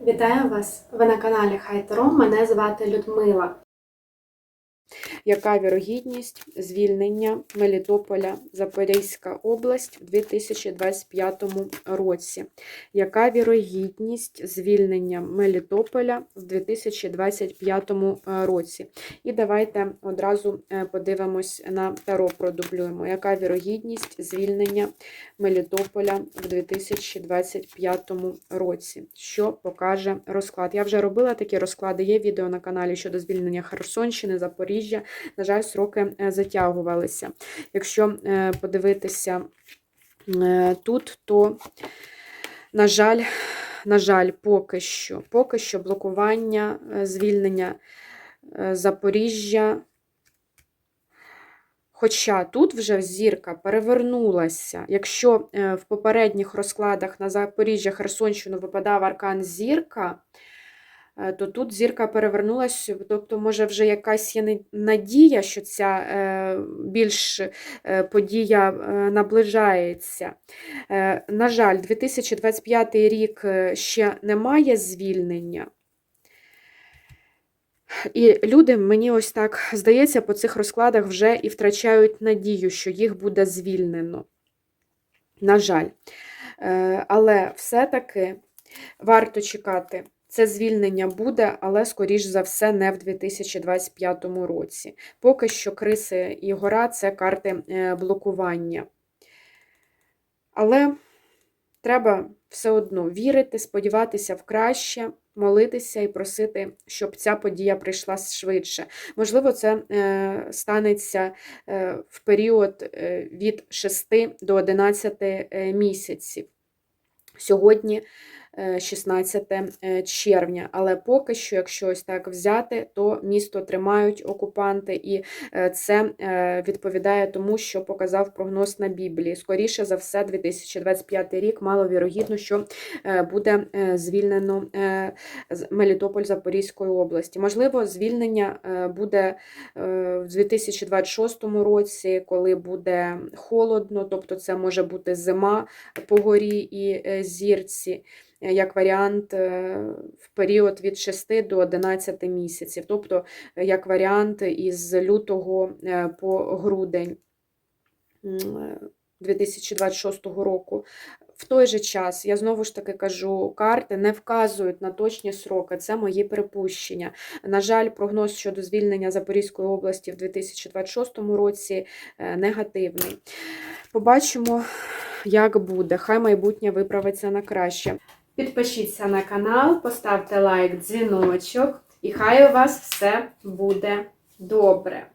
Вітаю вас! Ви на каналі Хайтеро. Мене звати Людмила. Яка вірогідність звільнення Мелітополя, Запорізька область в 2025 році? Яка вірогідність звільнення Мелітополя в 2025 році? І давайте одразу е, подивимось на Таро, продублюємо. Яка вірогідність звільнення Мелітополя в 2025 році? Що покаже розклад? Я вже робила такі розклади, є відео на каналі щодо звільнення Херсонщини, Запоріжжя. На жаль, сроки е, затягувалися. Якщо е, подивитися е, тут, то, на жаль, на жаль, поки що, поки що блокування, звільнення Запоріжжя. Хоча тут вже зірка перевернулася. Якщо в попередніх розкладах на Запоріжжя Херсонщину випадав аркан зірка, то тут зірка перевернулася, тобто, може, вже якась є надія, що ця е, більш е, подія е, наближається. Е, На жаль, 2025 рік е, ще немає звільнення. І люди, мені ось так здається, по цих розкладах вже і втрачають надію, що їх буде звільнено. На жаль. Е, Але все-таки варто чекати. Це звільнення буде, але, скоріш за все, не в 2025 році. Поки що криси і гора це карти е, блокування. Але треба все одно вірити, сподіватися в краще, молитися і просити, щоб ця подія прийшла швидше. Можливо, це е, станеться е, в період е, від 6 до 11 е, місяців. Сьогодні 16 е, червня, але поки що, якщо ось так взяти, то місто тримають окупанти, і е, це е, відповідає тому, що показав прогноз на Біблії. Скоріше за все, 2025 рік маловірогідно, що е, буде е, звільнено е, Мелітополь Запорізької області. Можливо, звільнення е, буде е, в 2026 році, коли буде холодно, тобто це може бути зима по горі і е, зірці. Е, Як варіант е, в період від 6 до 11 місяців, тобто е, як варіант із лютого по грудень е, 2026 року. В той же час, я знову ж таки кажу, карти не вказують на точні сроки, це мої припущення. На жаль, прогноз щодо звільнення Запорізької області в 2026 році негативний. Побачимо, як буде. Хай майбутнє виправиться на краще. Підпишіться на канал, поставте лайк, дзвіночок, і хай у вас все буде добре.